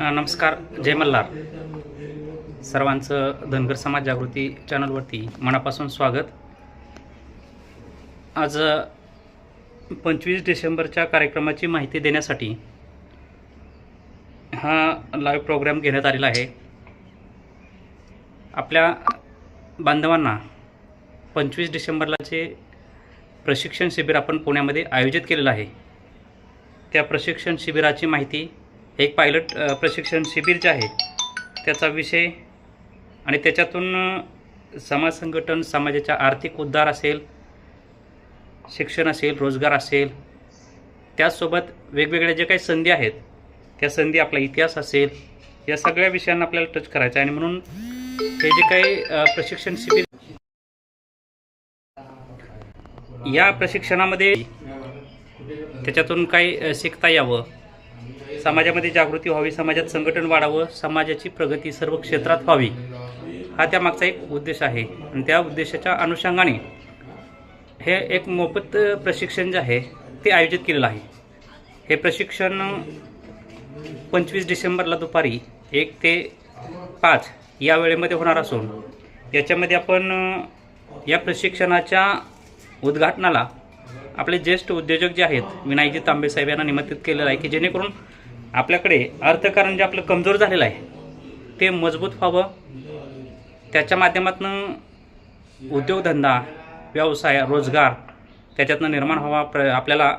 नमस्कार. जय मल्हार. सर्वांचं धनगर समाज जागृती चॅनलवरती मनापासून स्वागत. आज पंचवीस डिसेंबरच्या कार्यक्रमाची माहिती देण्यासाठी हा लाईव्ह प्रोग्राम घेण्यात आलेला आहे. आपल्या बांधवांना पंचवीस डिसेंबरलाचे प्रशिक्षण शिबिर आपण पुण्यामध्ये आयोजित केलेलं आहे. त्या प्रशिक्षण शिबिराची माहिती एक पायलट प्रशिक्षण शिबिर जे आहे त्याचा विषय आणि त्याच्यातून समाज संघटन समाजाचा आर्थिक उद्धार असेल शिक्षण असेल रोजगार असेल त्याचसोबत वेगवेगळ्या जे काही संधी आहेत त्या संधी आपला इतिहास असेल या सगळ्या विषयांना आपल्याला टच करायचं आहे. आणि म्हणून हे जे काही प्रशिक्षण शिबिर या प्रशिक्षणामध्ये त्याच्यातून काही शिकता यावं. समाजामध्ये जागृती व्हावी समाजात संघटन वाढावं समाजाची प्रगती सर्व क्षेत्रात व्हावी. हा त्यामागचा एक उद्देश आहे. आणि त्या उद्देशाच्या अनुषंगाने हे एक मोफत प्रशिक्षण जे आहे ते आयोजित केलेलं आहे. हे प्रशिक्षण पंचवीस डिसेंबरला दुपारी एक ते पाच या वेळेमध्ये होणार असून याच्यामध्ये आपण या प्रशिक्षणाच्या उद्घाटनाला आपले ज्येष्ठ उद्योजक जे आहेत विनायकजी तांबे साहेब यांना निमंत्रित केलेलं आहे की जेणेकरून आपल्याकडे अर्थकारण जे आपलं कमजोर झालेलं आहे ते मजबूत व्हावं. त्याच्या माध्यमातून उद्योगधंदा व्यवसाय रोजगार त्याच्यातनं निर्माण व्हावा. प्र आपल्याला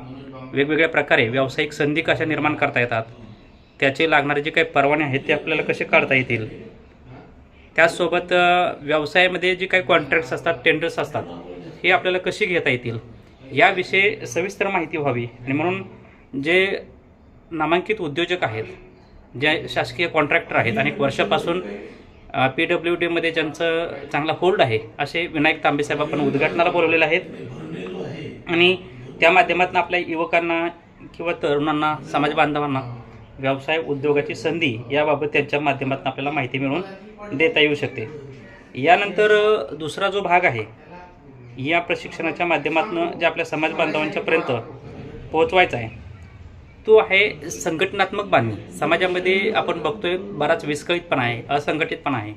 वेगवेगळ्या प्रकारे व्यावसायिक संधी कशा निर्माण करता येतात त्याचे लागणारे जे काही परवाने आहेत ते आपल्याला कसे काढता येतील? त्याचसोबत व्यवसायामध्ये जे काही कॉन्ट्रॅक्ट्स असतात टेंडर्स असतात हे आपल्याला कशी घेता येतील? याविषयी सविस्तर माहिती व्हावी. आणि म्हणून जे नामांकित उद्योजक आहेत जे शासकीय कॉन्ट्रॅक्टर आहेत अनेक वर्षापासून पी डब्ल्यू डीमध्ये ज्यांचं चांगला होल्ड आहे असे विनायक तांबेसाहेब आपण उद्घाटनाला बोलवलेले आहेत. आणि त्या माध्यमातून आपल्या युवकांना किंवा तरुणांना समाज बांधवांना व्यवसाय उद्योगाची संधी याबाबत त्यांच्या माध्यमातून आपल्याला माहिती मिळवून देता येऊ शकते. यानंतर दुसरा जो भाग आहे या प्रशिक्षणाच्या माध्यमातून जे आपल्या समाज बांधवांच्यापर्यंत पोहोचवायचा आहे तो आहे संघटनात्मक बांधणी. समाजामध्ये आपण बघतोय बराच विस्कळीतपणा आहे असंघटितपणा आहे.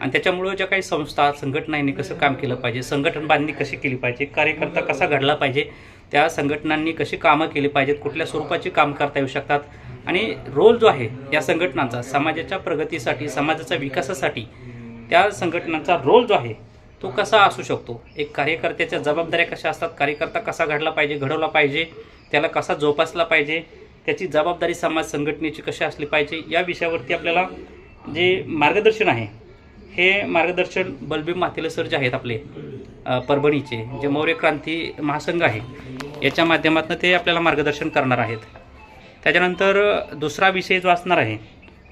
आणि त्याच्यामुळं ज्या काही संस्था संघटना यांनी कसं काम केलं पाहिजे संघटन बांधणी कशी केली पाहिजे कार्यकर्ता कसा घडला पाहिजे त्या संघटनांनी कशी कामं केली पाहिजेत कुठल्या स्वरूपाची काम करता येऊ शकतात. आणि रोल जो आहे या संघटनांचा समाजाच्या प्रगतीसाठी समाजाच्या विकासासाठी त्या संघटनांचा रोल जो आहे तो कसा असू शकतो? एक कार्यकर्त्याच्या जबाबदाऱ्या कशा असतात? कार्यकर्ता कसा घडला पाहिजे घडवला पाहिजे त्याला कसा जोपासला पाहिजे त्याची जबाबदारी समाज संघटनेची कशी असली पाहिजे या विषयावरती आपल्याला जे मार्गदर्शन आहे हे मार्गदर्शन बलबीम मातेले सर जे आहेत आपले परभणीचे जे मौर्य क्रांती महासंघ आहे याच्या माध्यमातून ते आपल्याला मार्गदर्शन करणार आहेत. त्याच्यानंतर दुसरा विषय जो असणार आहे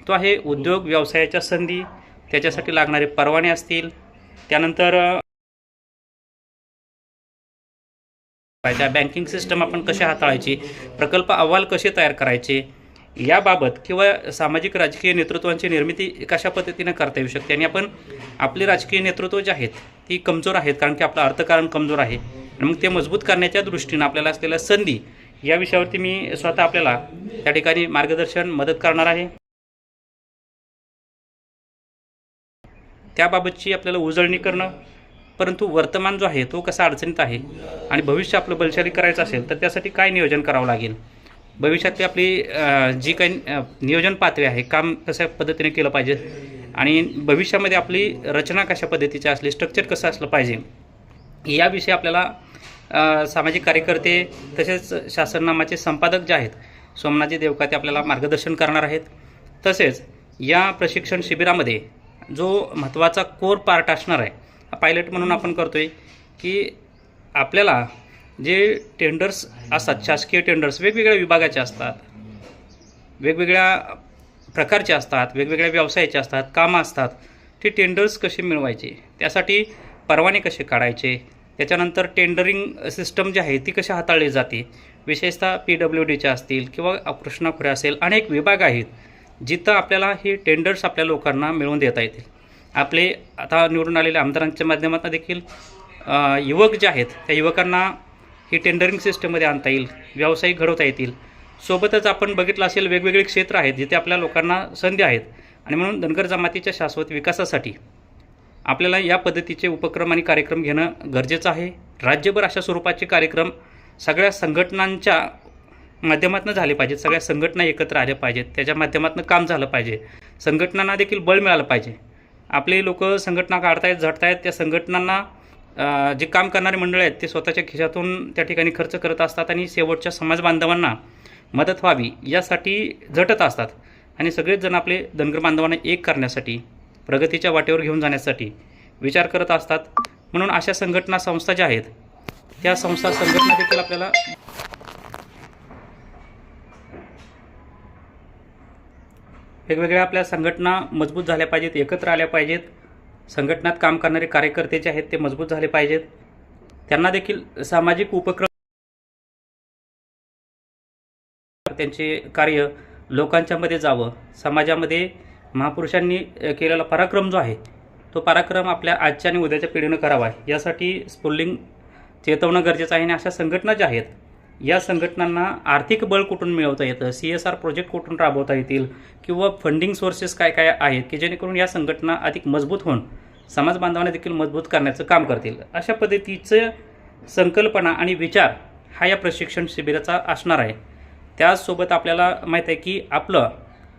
तो आहे उद्योग व्यवसायाच्या संधी त्याच्यासाठी लागणारे परवाने असतील. त्यानंतर करायच्या बँकिंग सिस्टम आपण कशी हाताळायची? प्रकल्प अहवाल कसे तयार करायचे? याबाबत किंवा सामाजिक राजकीय नेतृत्वांची निर्मिती कशा पद्धतीनं करता येऊ शकते? आणि आपण आपली राजकीय नेतृत्व जे आहेत ती कमजोर आहेत कारण की आपलं अर्थकारण कमजोर आहे. आणि मग ते मजबूत करण्याच्या दृष्टीनं आपल्याला असलेल्या संधी या विषयावरती मी स्वतः आपल्याला त्या ठिकाणी मार्गदर्शन मदत करणार आहे. त्याबाबतची आपल्याला उजळणी करणं परंतु वर्तमान जो आहे तो कसा अडचणीत आहे आणि भविष्य आपलं बलशाली करायचं असेल तर त्यासाठी काय नियोजन करावं लागेल? भविष्यातली आपली जी काही नियोजन पातळी आहे काम कशा पद्धतीने केलं पाहिजे आणि भविष्यामध्ये आपली रचना कशा पद्धतीची असली स्ट्रक्चर कसं असलं पाहिजे याविषयी आपल्याला सामाजिक कार्यकर्ते तसेच शासननामाचे संपादक जे आहेत सोमनाथजी देवका ते आपल्याला मार्गदर्शन करणार आहेत. तसेच या प्रशिक्षण शिबिरामध्ये जो महत्त्वाचा कोर पार्ट असणार आहे पायलट म्हणून आपण करतो आहे की आपल्याला जे टेंडर्स असतात शासकीय टेंडर्स वेगवेगळ्या विभागाचे असतात वेगवेगळ्या प्रकारचे असतात वेगवेगळ्या व्यवसायाचे असतात कामं असतात ते टेंडर्स कसे मिळवायचे? त्यासाठी परवाने कसे काढायचे? त्याच्यानंतर टेंडरिंग सिस्टम जी आहे ती कशी हाताळली जाते? विशेषतः पी डब्ल्यू डीच्या असतील किंवा कृष्णा खोरे असेल अनेक विभाग आहेत जिथं आपल्याला हे टेंडर्स आपल्या लोकांना मिळवून देता येतील. आपले आता निवडून आलेल्या आमदारांच्या माध्यमातून देखील युवक जे आहेत त्या युवकांना ही टेंडरिंग सिस्टममध्ये आणता येईल व्यावसायिक घडवता येतील. सोबतच आपण बघितलं असेल वेगवेगळे क्षेत्र आहेत जिथे आपल्या लोकांना संधी आहेत. आणि म्हणून धनगर जमातीच्या शाश्वत विकासासाठी आपल्याला या पद्धतीचे उपक्रम आणि कार्यक्रम घेणं गरजेचं आहे. राज्यभर अशा स्वरूपाचे कार्यक्रम सगळ्या संघटनांच्या माध्यमातून झाले पाहिजेत. सगळ्या संघटना एकत्र आल्या पाहिजेत. त्याच्या माध्यमातून काम झालं पाहिजे. संघटनांना देखील बळ मिळालं पाहिजे. आपले लोक संघटना काढतायत झटतायत त्या संघटनांना जे काम करणारे मंडळ आहेत ते स्वतःच्या खिशातून त्या ठिकाणी खर्च करत असतात आणि शेवटच्या समाज बांधवांना मदत व्हावी यासाठी झटत असतात. आणि सगळेच जण आपले धनगर बांधवांना एक करण्यासाठी प्रगतीच्या वाटेवर घेऊन जाण्यासाठी विचार करत असतात. म्हणून अशा संघटना संस्था ज्या आहेत त्या संस्था संघटना देखील आपल्याला वेगवेगळ्या आपल्या संघटना मजबूत झाल्या पाहिजेत एकत्र आल्या पाहिजेत. संघटनात काम करणारे कार्यकर्ते जे आहेत ते मजबूत झाले पाहिजेत. त्यांना देखील सामाजिक उपक्रम त्यांचे कार्य लोकांच्यामध्ये जावं. समाजामध्ये महापुरुषांनी केलेला पराक्रम जो आहे तो पराक्रम आपल्या आजच्या आणि उद्याच्या पिढीनं करावा. यासाठी स्फुल्लिंग चेतवणं गरजेचं आहे आणि अशा संघटना ज्या आहेत या संघटनांना आर्थिक बळ कुठून मिळवता येतं? सी एस आर प्रोजेक्ट कुठून राबवता येतील? किंवा फंडिंग सोर्सेस काय काय आहेत की जेणेकरून या संघटना अधिक मजबूत होऊन समाज बांधवांना देखील मजबूत करण्याचं काम करतील? अशा पद्धतीचं संकल्पना आणि विचार हा या प्रशिक्षण शिबिराचा असणार आहे. त्याचसोबत आपल्याला माहीत आहे की आपलं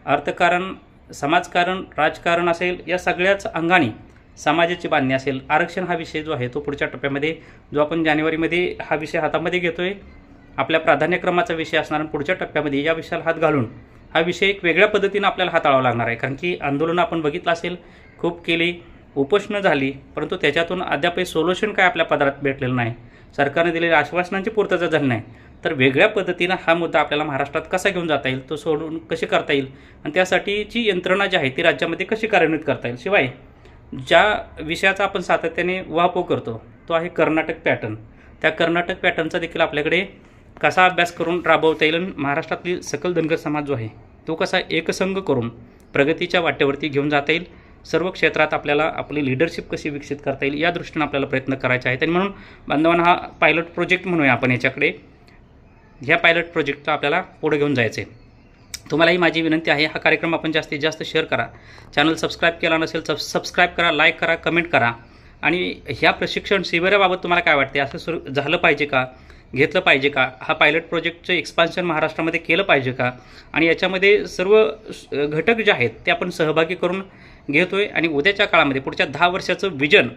अर्थकारण समाजकारण राजकारण असेल या सगळ्याच अंगाने समाजाची बांधणी असेल. आरक्षण हा विषय जो आहे तो पुढच्या टप्प्यामध्ये जो आपण जानेवारीमध्ये हा विषय हातामध्ये घेतो आहे आपल्या प्राधान्यक्रमाचा विषय असणार पुढच्या टप्प्यामध्ये या विषयाला हात घालून हा विषय एक वेगळ्या पद्धतीनं आपल्याला हाताळावा लागणार आहे. कारण की आंदोलनं आपण बघितलं असेल खूप केली उपोषणं झाली परंतु त्याच्यातून अद्यापही सोल्युशन काय आपल्या पदरात भेटलेलं नाही. सरकारने दिलेल्या आश्वासनांची पूर्तता झाली नाही. तर वेगळ्या पद्धतीनं हा मुद्दा आपल्याला महाराष्ट्रात कसा घेऊन जाता येईल तो सोडून कशी करता येईल आणि त्यासाठीची यंत्रणा जी आहे ती राज्यामध्ये कशी कार्यान्वित करता येईल? शिवाय ज्या विषयाचा आपण सातत्याने वापर करतो तो आहे कर्नाटक पॅटर्न. त्या कर्नाटक पॅटर्नचा देखील आपल्याकडे कसा अभ्यास करून राबवता येईल आणि महाराष्ट्रातली सकल धनगर समाज जो आहे तो कसा एकसंघ करून प्रगतीच्या वाटेवरती घेऊन जाता येईल? सर्व क्षेत्रात आपल्याला आपली लिडरशिप कशी विकसित करता येईल या दृष्टीनं आपल्याला प्रयत्न करायचे आहेत. आणि म्हणून बांधवांना हा पायलट प्रोजेक्ट म्हणूया आपण याच्याकडे. ह्या पायलट प्रोजेक्टला आपल्याला पुढे घेऊन जायचं आहे. तुम्हालाही माझी विनंती आहे हा कार्यक्रम आपण जास्तीत जास्त शेअर करा. चॅनल सबस्क्राईब केला नसेल सब सबस्क्राईब करा लाईक करा कमेंट करा. आणि ह्या प्रशिक्षण शिबिराबाबत तुम्हाला काय वाटते? असं सुरू झालं पाहिजे का? घेतलं पाहिजे का? हा पायलट प्रोजेक्टचं एक्सपान्शन महाराष्ट्रामध्ये केलं पाहिजे का? आणि याच्यामध्ये सर्व घटक जे आहेत ते आपण सहभागी करून घेतो आहे आणि उद्याच्या काळामध्ये पुढच्या दहा वर्षाचं विजन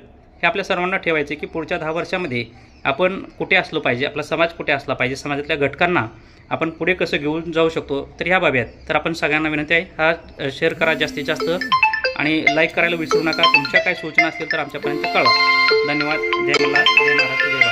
हे आपल्या सर्वांना ठेवायचं आहे की पुढच्या दहा वर्षामध्ये आपण कुठे असलो पाहिजे आपला समाज कुठे असला पाहिजे समाजातल्या घटकांना आपण पुढे कसं घेऊन जाऊ शकतो? तर ह्या बाबी आहेत. तर आपण सगळ्यांना विनंती आहे हा शेअर करा. जास्तीत जास्त आणि लाईक करायला विसरू नका. तुमच्या काय सूचना असतील तर आमच्यापर्यंत कळवा. धन्यवाद. जय मला जय महाराष्ट्र. जय